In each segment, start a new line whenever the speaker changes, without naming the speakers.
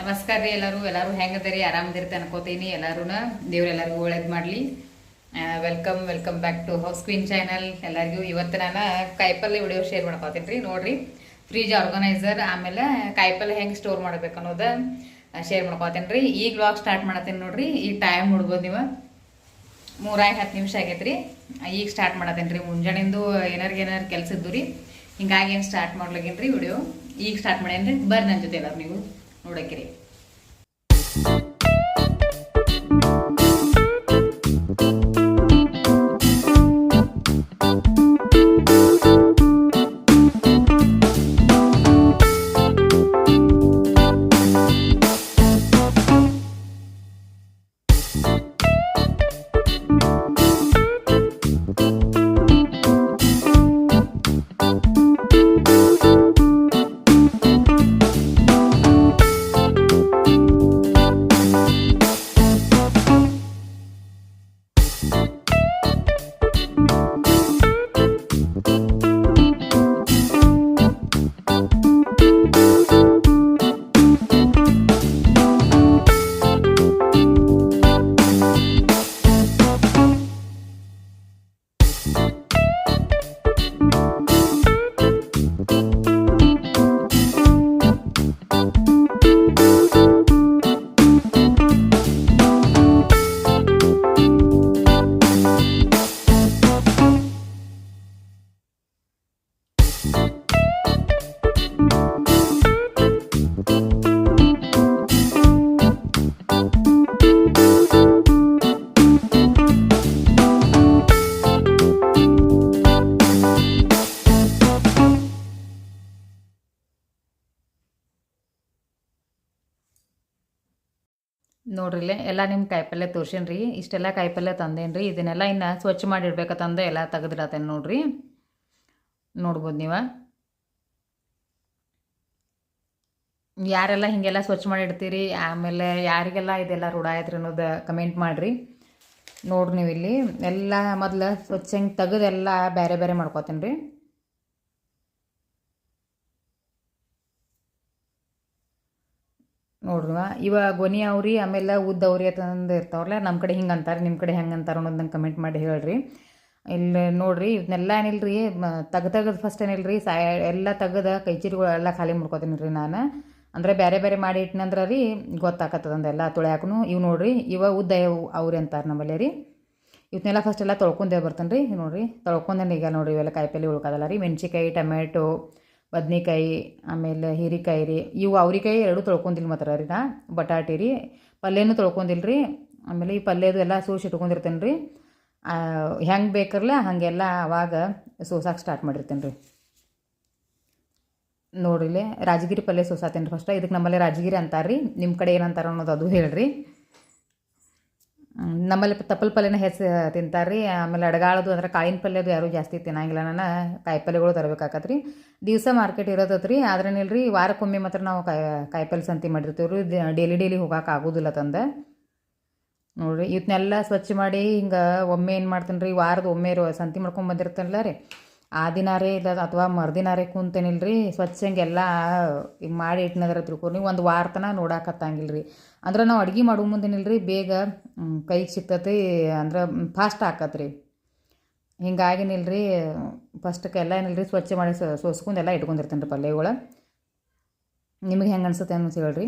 ನಮಸ್ಕಾರ ರೀ ಎಲ್ಲರೂ. ಎಲ್ಲರೂ ಹೆಂಗದರಿ? ಆರಾಮದಿರ್ತೆ ಅನ್ಕೋತೀನಿ. ಎಲ್ಲರೂ ದೇವ್ರೆಲ್ಲರಿಗೂ ಒಳ್ಳೇದು ಮಾಡಲಿ. Welcome welcome back to house queen channel ಎಲ್ಲರಿಗೂ ಇವತ್ತು ನಾನು ಕಾಯಿಪಲ್ಲೆ ವಿಡಿಯೋ ಶೇರ್ ಮಾಡ್ಕೋತೀನಿ ರೀ. ನೋಡ್ರಿ ಫ್ರಿಜ್ ಆರ್ಗನೈಸರ್ ಆಮೇಲೆ ಕಾಯಿಪಲ್ಲೆ ಹೆಂಗೆ ಸ್ಟೋರ್ ಮಾಡ್ಬೇಕು ಅನ್ನೋದು ಶೇರ್ ಮಾಡ್ಕೋತೀನಿ ರೀ. ಈಗ ವ್ಲಾಗ್ ಸ್ಟಾರ್ಟ್ ಮಾಡತ್ತೀನಿ ನೋಡಿರಿ. ಈಗ ಟೈಮ್ ನೋಡ್ಬೋದು ನೀವು. ಮೂರಾಗ ಹತ್ತು ನಿಮಿಷ ಆಗೈತೆ ರೀ. ಈಗ ಸ್ಟಾರ್ಟ್ ಮಾಡತ್ತೇನೆ ರೀ. ಮುಂಜಾನೆಂದು ಏನಾರಿಗೆ ಏನಾರು ಕೆಲಸ ಇದ್ದು ರೀ. ಹಿಂಗಾಗಿ ಏನು ಸ್ಟಾರ್ಟ್ ಮಾಡ್ಲಾಗೇನು ರೀ ವಿಡಿಯೋ? ಈಗ ಸ್ಟಾರ್ಟ್ ಮಾಡ್ಯಾನ್ರಿ ಬರ್ರಿ ನನ್ನ ಜೊತೆ ಎಲ್ಲರೂ ನೀವು. உடைக்கிறேன். ನೋಡ್ರಿ ಇಲ್ಲೇ ಎಲ್ಲ ನಿಮ್ಮ ಕಾಯಿಪಲ್ಯ ತೋರ್ಸೇನಿ ರೀ ಇಷ್ಟೆಲ್ಲ ಕಾಯಿಪಲ್ಯ ತಂದೇನ್ರಿ, ಇದನ್ನೆಲ್ಲ ಇನ್ನು ಸ್ವಚ್ಛ ಮಾಡಿ ಇಡ್ಬೇಕಂತಂದು ಎಲ್ಲ ತೆಗೆದಿಡತ್ತೇನೆ ನೋಡ್ರಿ. ನೋಡ್ಬೋದು ನೀವು. ಯಾರೆಲ್ಲ ಹೀಗೆಲ್ಲ ಸ್ವಚ್ಛ ಮಾಡಿ ಇಡ್ತೀರಿ ಆಮೇಲೆ ಯಾರಿಗೆಲ್ಲ ಇದೆಲ್ಲ ರೂಢ ಆಯ್ತು ಅನ್ನೋದು ಕಮೆಂಟ್ ಮಾಡಿರಿ. ನೋಡ್ರಿ ನೀವು ಇಲ್ಲಿ ಎಲ್ಲ ಮೊದಲು ಸ್ವಚ್ಛ ಹಿಂಗೆ ತೆಗೆದೆಲ್ಲ ಬೇರೆ ಬೇರೆ ಮಾಡ್ಕೊತೀನಿ ರೀ ನೋಡ್ರಿವ ಇವ ಗೊನಿ ಅವ್ರಿ, ಆಮೇಲೆ ಉದ್ದ ಅವ್ರಿ ಅಂತಂದು ಇರ್ತಾವ್ರಲ್ಲ ನಮ್ಮ ಕಡೆ ಹಿಂಗೆ ಅಂತಾರೆ ನಿಮ್ಮ ಕಡೆ ಹೆಂಗೆ ಅಂತಾರೆ ಅನ್ನೋದು ನಂಗೆ ಕಮೆಂಟ್ ಮಾಡಿ ಹೇಳ್ರಿ. ಇಲ್ಲಿ ನೋಡ್ರಿ ಇವನ್ನೆಲ್ಲ ರೀ ತೆಗ್ದು ತೆಗೆದು ಫಸ್ಟ್ ಏನಿಲ್ರಿ, ಸಾ, ಎಲ್ಲ ತೆಗೆದ ಕೈಚೀರಿಗಳೆಲ್ಲ ಖಾಲಿ ಮುಡ್ಕೋತೀನಿ ರೀ ನಾನು. ಅಂದರೆ ಬೇರೆ ಬೇರೆ ಮಾಡಿ ಇಟ್ನಂದ್ರೆ ರೀ ಗೊತ್ತಾಕತ್ತದಂದೆಲ್ಲ ತೊಳ್ಯಾಕನು ಇವು ನೋಡ್ರಿ, ಇವ ಉದ್ದ ಅವ್ರಿ ಅಂತಾರೆ ನಮ್ಮಲ್ಲಿ ರೀ. ಇವನ್ನೆಲ್ಲ ಫಸ್ಟ್ ಎಲ್ಲ ತೊಳ್ಕೊಂಡೇ ಬರ್ತಾನೆ ರೀ ನೋಡಿರಿ. ತೊಳ್ಕೊಂಡೇನೆ ಈಗ ನೋಡಿರಿ ಇವೆಲ್ಲ ಕಾಯಿಪಲ್ಲೆ ಉಳ್ಕೋದಲ್ಲ ರೀ ಮೆಣ್ಸಿಕಾಯಿ ಟೊಮೆಟೊ ಬದ್ನೆಕಾಯಿ, ಆಮೇಲೆ ಹೀರಿಕಾಯಿ ರೀ. ಇವು ಅವ್ರಿಕಾಯಿ ಎರಡೂ ತೊಳ್ಕೊಂಡಿಲ್ಲ ಮಾತ್ರ ರೀ ನಾ, ಬಟಾಟೆ ರೀ. ಪಲ್ಯನೂ ತೊಳ್ಕೊಂಡಿಲ್ಲ ರೀ. ಆಮೇಲೆ ಈ ಪಲ್ಯದು ಎಲ್ಲ ಸೋಸಿ ಇಟ್ಕೊಂಡಿರ್ತೇನೆ ರೀ. ಹೆಂಗೆ ಬೇಕರ್ಲೆ, ಹಾಗೆಲ್ಲ ಆವಾಗ ಸೋಸಾಕೆ ಸ್ಟಾರ್ಟ್ ಮಾಡಿರ್ತೇನೆ ರೀ. ನೋಡಿರಿ ರಾಜಗಿರಿ ಪಲ್ಯ ಸೋಸಾತೇನೆ ರೀ ಫಸ್ಟ್ ಇದಕ್ಕೆ ನಮ್ಮಲ್ಲಿ ರಾಜಗಿರಿ ಅಂತಾರೆ ರೀ ನಿಮ್ಮ ಕಡೆ ಏನಂತಾರೆ ಅನ್ನೋದು ಅದು ಹೇಳ್ರಿ. ನಮ್ಮಲ್ಲಿ ತಪ್ಪಲ್ ಪಲ್ಯನ ಹೆಚ್ಚು ತಿಂತಾರೆ ರೀ ಆಮೇಲೆ ಅಡಗಾಳದು ಅಂದ್ರೆ ಕಾಳಿನ ಪಲ್ಯದು ಯಾರೂ ಜಾಸ್ತಿ ತಿನ್ನಂಗಿಲ್ಲ ನಾನು ಕಾಯಿ ಪಲ್ಯಗಳು ರೀ ದಿವಸ ಮಾರ್ಕೆಟ್ ಇರೋದತ್ರಿ ವಾರಕ್ಕೆ ವಾರಕ್ಕೊಮ್ಮೆ ಮಾತ್ರ ನಾವು ಕಾಯಿ ಕಾಯಿಪಲ್ಲೆ ಸಂತಿ ಮಾಡಿರ್ತೀವಿ ರೀ ಡೈಲಿ ಡೈಲಿ ಹೋಗಕ್ಕೆ ಆಗೋದಿಲ್ಲ ತಂದೆ. ನೋಡಿರಿ ಇವತ್ತನ್ನೆಲ್ಲ ಸ್ವಚ್ಛ ಮಾಡಿ ಹಿಂಗೆ ಒಮ್ಮೆ ಏನು ಮಾಡ್ತೀನಿ ರೀ ವಾರದ ಒಮ್ಮೆ ಸಂತಿ ಮಾಡ್ಕೊಂಡು ಬಂದಿರ್ತಾನಲ್ಲ ರೀ. ಆ ದಿನಾರೇ ಇಲ್ಲ ಅಥವಾ ಮರ್ದಿನಾರೇ ಕುಂತೇನಿಲ್ರಿ ರೀ ಸ್ವಚ್ಛ ಹಿಂಗೆಲ್ಲ ಈಗ ಮಾಡಿ ಇಟ್ನದ್ರ ತಿಳ್ಕೊರಿ. ಒಂದು ವಾರ ತನಕ ನೋಡಾಕತ್ತಂಗಿಲ್ಲ ರೀ ಅಂದ್ರೆ ನಾವು ಅಡ್ಗೆ ಮಾಡೋ ರೀ ಬೇಗ ಕೈಗೆ ಸಿಗ್ತತಿ ಅಂದ್ರೆ ಫಾಸ್ಟ್ ಆಕತ್ರಿ. ಎಲ್ಲ ಏನಿಲ್ಲ ರೀ ಸ್ವಚ್ಛ ಮಾಡಿ ಸೋಸ್ಕೊಂಡು ಎಲ್ಲ ಇಟ್ಕೊಂಡಿರ್ತೇನೆ ರೀ ಪಲ್ಯಗಳು. ನಿಮಗೆ ಹೆಂಗೆ ಅನ್ಸುತ್ತೆ ಅನ್ನಿಸ್ ಹೇಳ್ರಿ?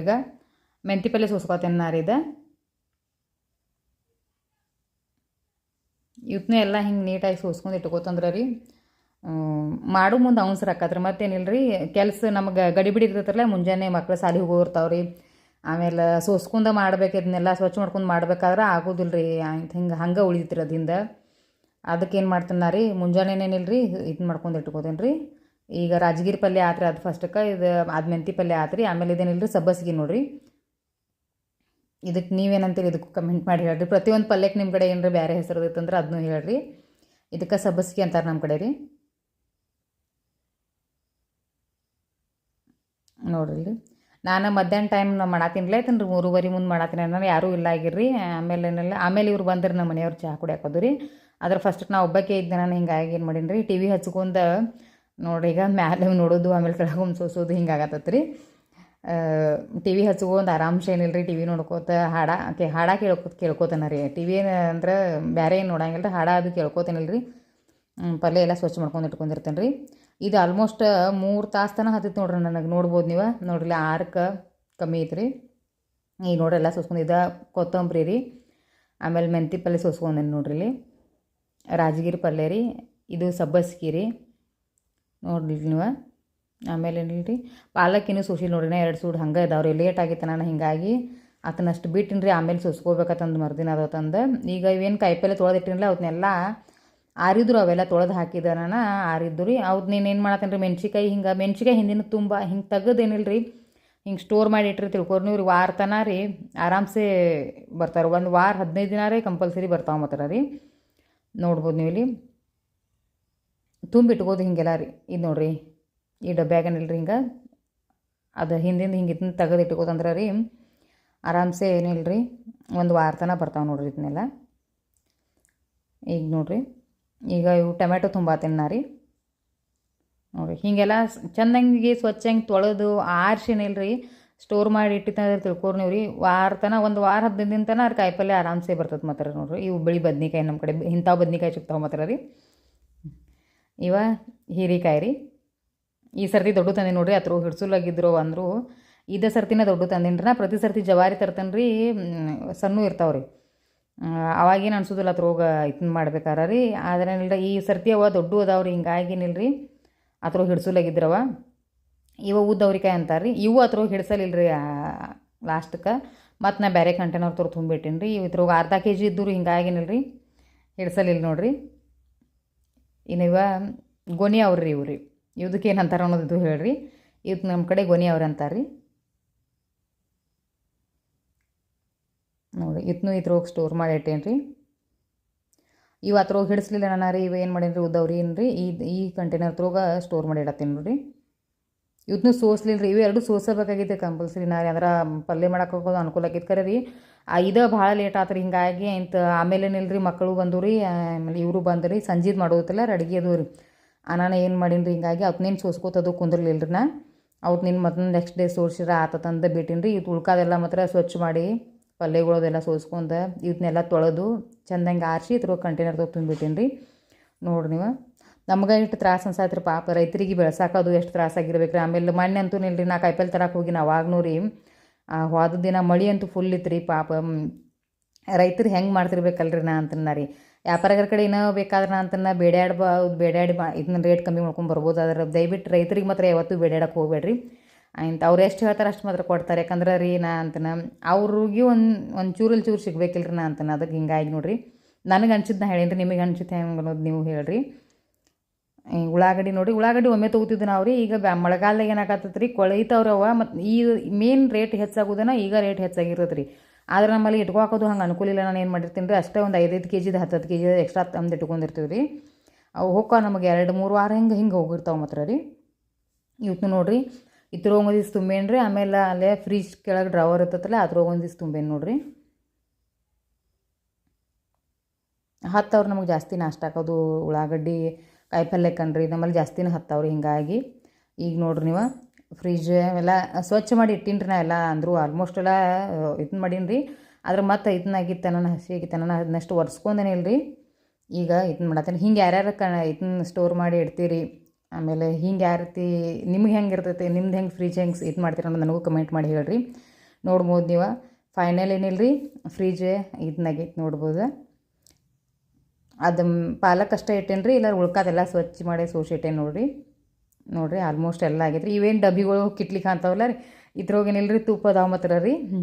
ಈಗ ಮೆಂತಿ ಪಲ್ಯ ಸೋಸ್ಕೊತೇನೆ ನಾರಿದ. ಇವತ್ತನ್ನೂ ಎಲ್ಲ ಹಿಂಗೆ ನೀಟಾಗಿ ಸೋಸ್ಕೊಂಡು ಇಟ್ಕೋತಂದ್ರೆ ರೀ ಮಾಡು ಮುಂದೆ ಅವಸರ ಹಾಕತ್ರಿ ಮತ್ತೇನಿಲ್ಲ ರೀ, ಕೆಲಸ ನಮಗೆ ಗಡಿಬಿಡಿ ಇರ್ತೈತಲ್ಲ, ಮುಂಜಾನೆ ಮಕ್ಳು ಸಾಲಿ ಹೋಗೋರ್ತಾವ್ರಿ. ಆಮೇಲೆ ಸೋಸ್ಕೊಂಡ ಮಾಡ್ಬೇಕು ಇದನ್ನೆಲ್ಲ ಸ್ವಚ್ಛ ಮಾಡ್ಕೊಂಡು ಮಾಡ್ಬೇಕಾದ್ರೆ ಆಗೋದಿಲ್ಲ ರೀ. ಹಿಂಗೆ ಹಂಗೆ ಉಳಿದಿತ್ರಿ ಅದಿಂದ. ಅದಕ್ಕೆ ಏನು ಮಾಡ್ತೀನಿ ರೀ ಮುಂಜಾನೆನೇನಿಲ್ಲ ರೀ ಇದು ಮಾಡ್ಕೊಂಡು ಇಟ್ಕೋತೇನೆ ರೀ ಈಗ ರಾಜಗಿರಿ ಪಲ್ಯ ಆತ್ರಿ ಅದು ಫಸ್ಟಕ್ಕೆ ಇದು ಅದು ಮೆಂತಿ ಪಲ್ಯ ಆತ್ರಿ. ಆಮೇಲೆ ಇದೇನಿಲ್ಲ ರೀ ಸಬ್ಬಸ್ಗೆ ನೋಡಿರಿ. ಇದಕ್ಕೆ ನೀವೇನಂತೀರಿ ಇದಕ್ಕೆ ಕಮೆಂಟ್ ಮಾಡಿ ಹೇಳ್ರಿ. ಪ್ರತಿಯೊಂದು ಪಲ್ಯಕ್ಕೆ ನಿಮ್ಮ ಕಡೆ ಏನರ ಬೇರೆ ಹೆಸರು ಇತ್ತಂದ್ರೆ ಅದನ್ನು ಹೇಳ್ರಿ. ಇದಕ್ಕೆ ಸಬ್ಬಸ್ಗೆ ಅಂತಾರೆ ನಮ್ಮ ಕಡೆ ರೀ. ನೋಡ್ರಿ ನಾನು ಮಧ್ಯಾಹ್ನ ಟೈಮ್ ನಾನು ಮಾಡತ್ತೀನಿಲ್ಲ ಆಯ್ತೇನೆ ರೀ ಮೂರುವರೆ ಮುಂದೆ ಮಾಡತ್ತೀನಿ ಅಂದ್ರೆ ಯಾರೂ ಇಲ್ಲ ಆಗಿರ್ರಿ. ಆಮೇಲೆ ಏನಿಲ್ಲ, ಆಮೇಲೆ ಇವ್ರು ಬಂದ್ರೆ ನಮ್ಮ ಮನೆಯವ್ರು ಚಹಾ ಕುಡಿಯಾಕೋದು ರೀ ಆದ್ರೆ ಫಸ್ಟ್ ನಾ ಒಬ್ಬಕ್ಕೆ ಇದ್ದೆ ನಾನು ಹಿಂಗಾಗಿ ಏನು ಮಾಡೀನಿ ರೀ ಟಿ ವಿ ಹಚ್ಕೊಂಡು ನೋಡ್ರಿ ಈಗ ಮ್ಯಾಲೆ ನೋಡೋದು, ಆಮೇಲೆ ಕೆಳಗೆ ಸೋಸೋದು ಹಿಂಗೆ ರೀ ಟಿ ವಿ ಹಚ್ಕೊಂಡು ಆರಾಮ್ಸೆ ಏನಿಲ್ಲ ರೀ ಟಿ ವಿ ನೋಡ್ಕೋತ, ಹಾಡ ಕೆ, ಹಾಡ ಕೇಳ್ಕೊತ ಕೇಳ್ಕೊತಾನ ರೀ. ಟಿ ವಿ ಅಂದ್ರೆ ಬೇರೆ ಏನು ನೋಡಂಗಿಲ್ಲ ರೀ ಹಾಡ ಅದು ಕೇಳ್ಕೊತೇನಿಲ್ಲ ರೀ ಪಲ್ಯ ಎಲ್ಲ ಸ್ವಚ್ಛ ಮಾಡ್ಕೊಂಡು ಇಟ್ಕೊಂಡಿರ್ತೇನೆ ರೀ. ಇದು ಆಲ್ಮೋಸ್ಟ್ ಮೂರು ತಾಸು ತನಕ ಹತ್ತಿತ್ತು ನೋಡ್ರಿ ನನಗೆ, ನೋಡ್ಬೋದು ನೀವು. ನೋಡ್ರಿ ಆರಕ್ಕೆ ಕಮ್ಮಿ ಐತ್ರಿ. ಈಗ ನೋಡ್ರಿ, ಎಲ್ಲ ಸೋಸ್ಕೊಂಡಿದ್ದ ಕೊತ್ತಂಬರಿ ರೀ. ಆಮೇಲೆ ಮೆಂತಿ ಪಲ್ಯ ಸೋಸ್ಕೊಂಡೇನೆ ನೋಡ್ರಿ ಇಲ್ಲಿ. ರಾಜಗಿರಿ ಪಲ್ಯ ರೀ. ಇದು ಸಬ್ಬಸ್ಗಿ ರೀ. ನೋಡ್ರಿ ನೀವು? ಆಮೇಲೆ ಏನಿಲ್ರಿ ಪಾಲಕ್ಕಿನೂ ನೋಡ್ರಿ ನಾ ಎರಡು ಸೂಡು ಹಂಗೆ ಇದಾವ್ರಿ. ಲೇಟ್ ಆಗಿತ್ತು ನಾನು ಹಿಂಗಾಗಿ ಅದನ್ನಷ್ಟು ಬಿಟ್ಟಿನಿ ರೀ ಆಮೇಲೆ ಸೋಸ್ಕೋಬೇಕಂತಂದು ಮರ್ದಿನ ಅದು ತಂದು. ಈಗ ಇವೇನು ಕಾಯಿಪಲ್ಲೆ ತೊಳೆದಿಟ್ಟಿನಿಲ್ಲ ಅವನ್ನೆಲ್ಲ ಆರಿದ್ರು, ಅವೆಲ್ಲ ತೊಳೆದು ಹಾಕಿದ ನಾನು ಆರಿದ್ದು ರೀ ಅವ್ದು ನೀನು ಏನು ಮಾಡತ್ತೇನೆ ರೀ ಮೆಣ್ಸಿಕಾಯಿ ಹಿಂಗೆ ಮೆಣ್ಸಿಕಾಯಿ ಹಿಂದಿನ ತುಂಬ ಹಿಂಗೆ ತೆಗೆದೇನಿಲ್ಲ ರೀ ಹಿಂಗೆ ಸ್ಟೋರ್ ಮಾಡಿ ಇಟ್ಟಿರಿ ತಿಳ್ಕೊರಿ ನೀವು ರೀ ವಾರ ತನ ರೀ ಆರಾಮ್ಸೆ ಬರ್ತಾರೆ. ಒಂದು ವಾರ ಹದಿನೈದು ದಿನ ರೀ ಕಂಪಲ್ಸರಿ ಬರ್ತಾವೆ ಮಾತ್ರ ರೀ. ನೋಡ್ಬೋದು ನೀವು ಇಲ್ಲಿ ತುಂಬಿಟ್ಕೋದು ಹಿಂಗೆಲ್ಲ ರೀ. ಇದು ನೋಡ್ರಿ ಈ ಡಬ್ಬ್ಯಾಗನಿಲ್ಲ ರೀ ಹಿಂಗೆ. ಅದು ಹಿಂದಿಂದ ಹಿಂಗೆ ಇದನ್ನ ತೆಗೆದು ಇಟ್ಕೋದಂದ್ರೆ ರೀ, ಆರಾಮ್ಸೆ ಏನಿಲ್ಲ ರೀ ಒಂದು ವಾರ ತನಕ ಬರ್ತಾವೆ ನೋಡ್ರಿ ಇದನ್ನೆಲ್ಲ ಈಗ ನೋಡ್ರಿ, ಈಗ ಇವು ಟೊಮೆಟೊ ತುಂಬ ತಿನ್ನ ರೀ. ನೋಡಿರಿ, ಹೀಗೆಲ್ಲ ಚಂದಂಗೆ ಸ್ವಚ್ಛಂಗೆ ತೊಳೆದು ಆರ್ಸಿನಿಲ್ಲ ರೀ ಸ್ಟೋರ್ ಮಾಡಿ ಇಟ್ಟಿತ್ತಂದ್ರೆ ತಿಳ್ಕೊರ್ ನೀವು ರೀ ವಾರ ತನ ಒಂದು ವಾರ ಹದಿನೈದು ದಿನ ತನಕ ಅದು ಕಾಯಿಪಲ್ಲೆ ಆರಾಮ್ಸೆ ಬರ್ತದೆ ಮಾತ್ರ ನೋಡ್ರಿ. ಇವು ಬಿಳಿ ಬದ್ನಿಕಾಯಿ ನಮ್ಮ ಕಡೆ ಇಂಥ ಬದ್ನಿಕಾಯಿ ಸಿಗ್ತಾವೆ ಮಾತ್ರ ರೀ. ಇವ ಹೀರೆಕಾಯಿ ರೀ. ಈ ಸರ್ತಿ ದೊಡ್ಡ ತಂದೆ ನೋಡ್ರಿ ಅತ್ರ ಹಿಡ್ಸುಲಾಗಿದ್ರು ಅಂದರು, ಇದೇ ಸರ್ತಿನ ದೊಡ್ಡ ತಂದಿನಿ ರೀ ನಾ, ಪ್ರತಿ ಸರ್ತಿ ಜವಾರಿ ತರ್ತೇನೆ ರೀ ಸಣ್ಣ ಇರ್ತಾವೆ ರೀ. ಅವಾಗೇನು ಅನ್ಸೋದಿಲ್ಲ ಅದ್ರೋಗ ಇದನ್ನ ಮಾಡ್ಬೇಕಾರ ರೀ. ಆದ್ರೆ ಏನಿಲ್ಲ ಈ ಸರ್ತಿ ಅವ ದೊಡ್ಡ ಅದಾವ ರೀ ಹಿಂಗಾಗಿನಿಲ್ಲ ರೀ ಅತ್ರ ಹಿಡ್ಸುಲಾಗಿದ್ರವ ಇವ ಉದ್ದವ್ರಿಕಾಯಿ ಅಂತಾರೆ ರೀ ಇವು ಅತ್ರ ಹಿಡ್ಸಲಿಲ್ಲ ರೀ ಲಾಸ್ಟಕ್ಕೆ ಮತ್ತು ನಾ ಬೇರೆ ಕಂಟೈನರ್ ತೊರ್ ತುಂಬಿಟ್ಟಿನಿ ರೀ ಇದ್ರೊಳಗೆ ಅರ್ಧ ಕೆ ಜಿ ಇದ್ದು ರೀ ಹಿಂಗಾಗಿ ಏನಿಲ್ಲ ರೀ ಹಿಡ್ಸಲಿಲ್ಲ ನೋಡ್ರಿ. ಇನ್ನು ಇವ ಗೊನಿ ಅವ್ರಿ ರೀ ಇವು ರೀ ಇವ್ದಕ್ಕೆ ಏನು ಅಂತಾರೆ ಅನ್ನೋದು ಹೇಳ್ರಿ. ಇದು ನಮ್ಮ ಕಡೆ ಗೊನಿ ಅವ್ರು ಅಂತಾರೆ ರೀ ನೋಡಿ, ಇತ್ನೂ ಇದ್ರೋಗಿ ಸ್ಟೋರ್ ಮಾಡಿ ಇಟ್ಟೇನಿ ರೀ ಇವು ಅತ್ರೋಗಿ ಹಿಡಿಸ್ಲಿಲ್ಲ ನಾನು ರೀ ಇವು ಏನು ಮಾಡೀನಿ ರೀ ಉದ್ದವ್ರಿ ಏನು ರೀ ಈ ಈ ಕಂಟೈನರ್ ತ್ರೊಳಗೆ ಸ್ಟೋರ್ ಮಾಡಿ ಇಡತ್ತೀನಿ ನೋಡಿರಿ. ಇವತ್ತು ಸೋಸ್ಲಿಲ್ಲ ರೀ ಇವೆರಡು ಎರಡು ಸೋಸಬೇಕಾಗಿತ್ತು ಕಂಪಲ್ಸರಿ ನಾ ಅಂದ್ರೆ ಪಲ್ಯ ಮಾಡಕ್ಕೆ ಹೋಗೋದು ಅನುಕೂಲ ಆಗಿತ್ತು ಖರೆ ರೀ. ಇದು ಭಾಳ ಲೇಟ್ ಆತು ರೀ ಹಿಂಗಾಗಿ ಇಂತ ಆಮೇಲೆ ರೀ ಮಕ್ಕಳು ಬಂದು ರೀ ಆಮೇಲೆ ಇವರು ಬಂದು ರೀ ಸಂಜೀದು ಮಾಡೋದಿಲ್ಲ ಅಡುಗೆ ಅದು ರೀ. ನಾನು ಏನು ಮಾಡೀನಿ ರೀ ಹಿಂಗಾಗಿ ಅವತ್ತೇನು ಸೋಸ್ಕೋತದು ಕುಂದ್ರಲಿಲ್ಲ ರೀ ನಾ. ಅವತ್ತು ನಿನ್ನ ಮತ್ತೆ ನೆಕ್ಸ್ಟ್ ಡೇ ಸೋಸಿರ ಆತತಂದು ಬಿಟ್ಟಿನಿ ರೀ ಇದು ಉಳ್ಕಾದೆಲ್ಲ ಮಾತ್ರ ಸ್ವಚ್ಛ ಮಾಡಿ ಪಲ್ಯಗಳದೆಲ್ಲ ಸೋಸ್ಕೊಂಡು ಇದನ್ನೆಲ್ಲ ತೊಳೆದು, ಚಂದಂಗೆ ಆರಿಸಿ ಇದ್ರ ಕಂಟೈನರ್ ತುಂಬಿಟ್ಟಿನಿ ರೀ ನೋಡಿ ನೀವು. ನಮ್ಗೆ ಇಷ್ಟು ತ್ರಾಸ ರೀ ಪಾಪ. ರೈತರಿಗೆ ಬೆಳೆಸಾಕೋದು ಎಷ್ಟು ತ್ರಾಸಾಗಿರ್ಬೇಕು ರೀ ಆಮೇಲೆ ಮಣ್ಣೆ ಅಂತೂ ನಿಲ್ರಿ ನಾ ಕಾಯಿಪಲ್ಲೆ ತರಕ್ಕೆ ಹೋಗಿ ಅವಾಗ್ನೂ ರೀ ಹೋದ ದಿನ ಮಳಿ ಅಂತೂ ಫುಲ್ ಇತ್ತು ರೀ ಪಾಪ ರೈತರು ಹೆಂಗೆ ಮಾಡ್ತಿರ್ಬೇಕಲ್ರಿ ನಾ ಅಂತನ ರೀ. ವ್ಯಾಪಾರಗರ ಕಡೆ ಏನೋ ಬೇಕಾದ್ರೆ ನಾ ಅಂತನ ಬೇಡಾಡ್ಬಾ ಬೇಡಾಡಿ ಬಾ, ಇದನ್ನ ರೇಟ್ ಕಮ್ಮಿ ಮಾಡ್ಕೊಂಡು ಬರ್ಬೋದು. ಆದ್ರೆ ದಯವಿಟ್ಟು ರೈತರಿಗೆ ಮಾತ್ರ ಯಾವತ್ತೂ ಬೇಡಾಡಕ್ಕೆ ಹೋಗ್ಬೇಡ್ರಿ. ಆಯ್ತು ಅವ್ರು ಎಷ್ಟು ಹೇಳ್ತಾರೆ ಅಷ್ಟು ಮಾತ್ರ ಕೊಡ್ತಾರೆ. ಯಾಕಂದ್ರೆ ರೀ ನಾ ಅಂತನ ಅವ್ರಿಗೆ ಒಂದು ಒಂದು ಚೂರಲ್ಲಿ ಚೂರು ಸಿಗ್ಬೇಕಿಲ್ರಿ ನಾ ಅಂತನ ಅದಕ್ಕೆ ಹಿಂಗಾಗಿ ನೋಡ್ರಿ. ನನಗೆ ಅನ್ಸಿದ್ದು ನಾ ಹೇಳೀನಿ ನಿಮಗೆ ಅನ್ಸಿದ್ದು ಹೆಂಗೆ ಅನ್ನೋದು ನೀವು ಹೇಳ್ರಿ. ಉಳ್ಳಾಗಡ್ಡಿ ನೋಡಿ, ಉಳ್ಳಾಗಡ್ಡಿ ಒಮ್ಮೆ ತೊಗೋತಿದ್ದೆ ನಾವು ರೀ ಈಗ ಮಳೆಗಾಲದಾಗ ಏನಾಗತ್ತೈತೆ ರೀ ಕೊಳೈತವ್ರವ ಮತ್ತು ಈ ಮೇನ್ ರೇಟ್ ಹೆಚ್ಚಾಗೋದನ್ನ ಈಗ ರೇಟ್ ಹೆಚ್ಚಾಗಿರ್ತದೆ ರೀ ಆದ್ರೆ ನಮ್ಮಲ್ಲಿ ಇಟ್ಕೊಳಕೋದು ಹಂಗೆ ಅನುಕೂಲ ಇಲ್ಲ ನಾನು ಏನು ಮಾಡಿರ್ತೀನಿ ರೀ ಅಷ್ಟೇ ಒಂದು ಐದೈದು ಕೆ ಜಿದು ಹತ್ತು ಕೆ ಜಿ ಎಕ್ಸ್ಟ್ರಾ ತಂದು ಇಟ್ಕೊಂಡಿರ್ತೀವಿ ರೀ ಅವು ಹೋಗೋ ನಮಗೆ ಎರಡು, ಮೂರು ವಾರ ಹಿಂಗೆ ಹಿಂಗೆ ಹೋಗಿರ್ತಾವೆ ಮಾತ್ರ ರೀ. ಇವತ್ತು ನೋಡಿರಿ ಇದ್ರ ದಿವ್ಸ ತುಂಬೇನು ರೀ ಆಮೇಲೆ ಅಲ್ಲೇ ಫ್ರಿಜ್ ಕೆಳಗೆ ಡ್ರವರ್ ಇರ್ತೈತಲ್ಲ ಒಂದು ದಿವ್ಸ ತುಂಬೇನು ನೋಡ್ರಿ. ಹತ್ತವ್ರು ನಮಗೆ ಜಾಸ್ತಿ ನಾಷ್ಟ ಹಾಕೋದು, ಉಳ್ಳಾಗಡ್ಡಿ ಕಾಯಿಪಲ್ಯ ಕಣ್ರಿ ನಮ್ಮಲ್ಲಿ ಜಾಸ್ತಿನೇ ಹತ್ತವ್ರಿ ಹಿಂಗಾಗಿ. ಈಗ ನೋಡ್ರಿ ನೀವು ಫ್ರಿಜ್ ಎಲ್ಲ ಸ್ವಚ್ಛ ಮಾಡಿ ಇಟ್ಟಿನ್ರಿ ನಾ ಎಲ್ಲ ಅಂದರು ಆಲ್ಮೋಸ್ಟ್ ಎಲ್ಲ ಇದನ್ನ ಮಾಡೀನಿ ರೀ ಆದ್ರೆ ಮತ್ತೆ ಇದನ್ನಾಗಿತ್ತು ನಾನು ಹಸಿ ಆಗಿತ್ತು ನಾನು ಅದನ್ನಷ್ಟು ಒರೆಸ್ಕೊಂಡೇನೆ ಇಲ್ಲರಿ ಈಗ ಇದನ್ನ ಮಾಡತ್ತೀನಿ. ಹಿಂಗೆ ಯಾರ್ಯಾರು ಕ ಇದನ್ನ ಸ್ಟೋರ್ ಮಾಡಿ ಇಡ್ತೀರಿ, ಆಮೇಲೆ ಹಿಂಗೆ ಯಾವ ರೀತಿ ನಿಮ್ಗೆ ಹೆಂಗೆ ಇರ್ತೈತಿ, ನಿಮ್ದು ಹೆಂಗೆ ಫ್ರಿಜ್ ಹೆಂಗೆ ಇದು ಮಾಡ್ತೀರ ಅಂತ ನನಗೂ ಕಮೆಂಟ್ ಮಾಡಿ ಹೇಳ್ರಿ. ನೋಡ್ಬೋದು ನೀವು. ಫೈನಲ್ ಏನಿಲ್ಲ ರೀ ಫ್ರಿಜ್ ಇದನ್ನಾಗೈತೆ ನೋಡ್ಬೋದು. ಅದು ಪಾಲಕ್ ಅಷ್ಟೇ ಇಟ್ಟೇನಿ ರೀ ಇಲ್ಲ ಉಳ್ಕಾದೆಲ್ಲ ಸ್ವಚ್ಛ ಮಾಡಿ ಸೋಸಿ ಇಟ್ಟೇನೆ ನೋಡಿರಿ. ನೋಡಿರಿ ಆಲ್ಮೋಸ್ಟ್ ಎಲ್ಲ ಆಗೈತೆ ರೀ ಇವೇನು ಡಬ್ಬಿಗಳು ಕಿಟ್ಲಿಕ್ಕೆ ಅಂತಾವಲ್ಲ ರೀ ಇದ್ರೋಗೇನಿಲ್ಲ ರೀ ತುಪ್ಪ ಅದಾವ ಮಾತ್ರ ರೀ. ಹ್ಞೂ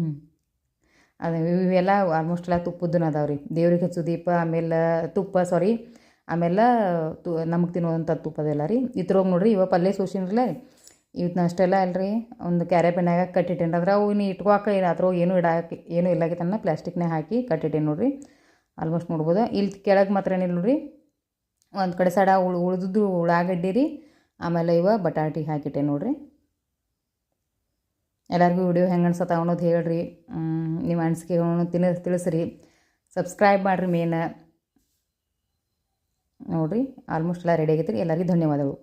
ಅದು ಇವೆಲ್ಲ ಆಲ್ಮೋಸ್ಟ್ ಎಲ್ಲ ತುಪ್ಪದನ್ನ ಅದಾವ ರೀ. ದೇವ್ರಿಗೆ ಹಚ್ಚು ದೀಪ, ಆಮೇಲೆ ತುಪ್ಪ ಸಾರಿ ಆಮೇಲೆ ತು, ನಮಗೆ ತಿನ್ನುವಂಥ ತುಪ್ಪದೆಲ್ಲ ರೀ. ಇದ್ರೊಳಗೆ ನೋಡಿರಿ, ಇವ ಪಲ್ಯ ರೀ. ಇವತ್ತು ಅಷ್ಟೆಲ್ಲ ಅಲ್ರಿ ಒಂದು ಕ್ಯಾರೆ ಪೆನ್ನಾಗ ಕಟ್ಟಿಟ್ಟೇನಿ ಅದ್ರ ಅವು ಇನ್ನು ಇಟ್ಕೋಕ ಅದ್ರೊಳಗೆ ಏನು ಇಡಾಕ ಏನೂ ಇಲ್ಲಾಗಿತ್ತನ್ನ ಹಾಕಿ ಕಟ್ಟಿಟ್ಟೇನಿ ನೋಡಿರಿ. ಆಲ್ಮೋಸ್ಟ್ ನೋಡ್ಬೋದು? ಇಲ್ಲಿ ಕೆಳಗೆ ಮಾತ್ರ ಏನಿಲ್ಲ ನೋಡ್ರಿ. ಒಂದು ಕಡೆ ಸಡ ಉಳ್, ಉಳ್ದದ್ದು ಉಳ್ಳಾಗಡ್ಡಿ ರೀ. ಆಮೇಲೆ ಇವ ಬಟಾಟಿ ಹಾಕಿಟ್ಟೆ ನೋಡ್ರಿ. ಎಲ್ಲರಿಗೂ ವಿಡಿಯೋ ಹೆಂಗೆ ಅನ್ಸತ್ತ ಅನ್ನೋದು ಹೇಳ್ರಿ. ನಿಮ್ಮ ಅನಿಸಿಕೆಗಳನ್ನು ತಿನ್ನ ತಿಳಿಸ್ರಿ. ಸಬ್ಸ್ಕ್ರೈಬ್ ಮಾಡಿರಿ ಮೇನ್ ನೋಡಿರಿ ಆಲ್ಮೋಸ್ಟ್ ಎಲ್ಲ ರೆಡಿ ಆಗೈತೆ ರೀ. ಎಲ್ಲರಿಗೂ ಧನ್ಯವಾದಗಳು.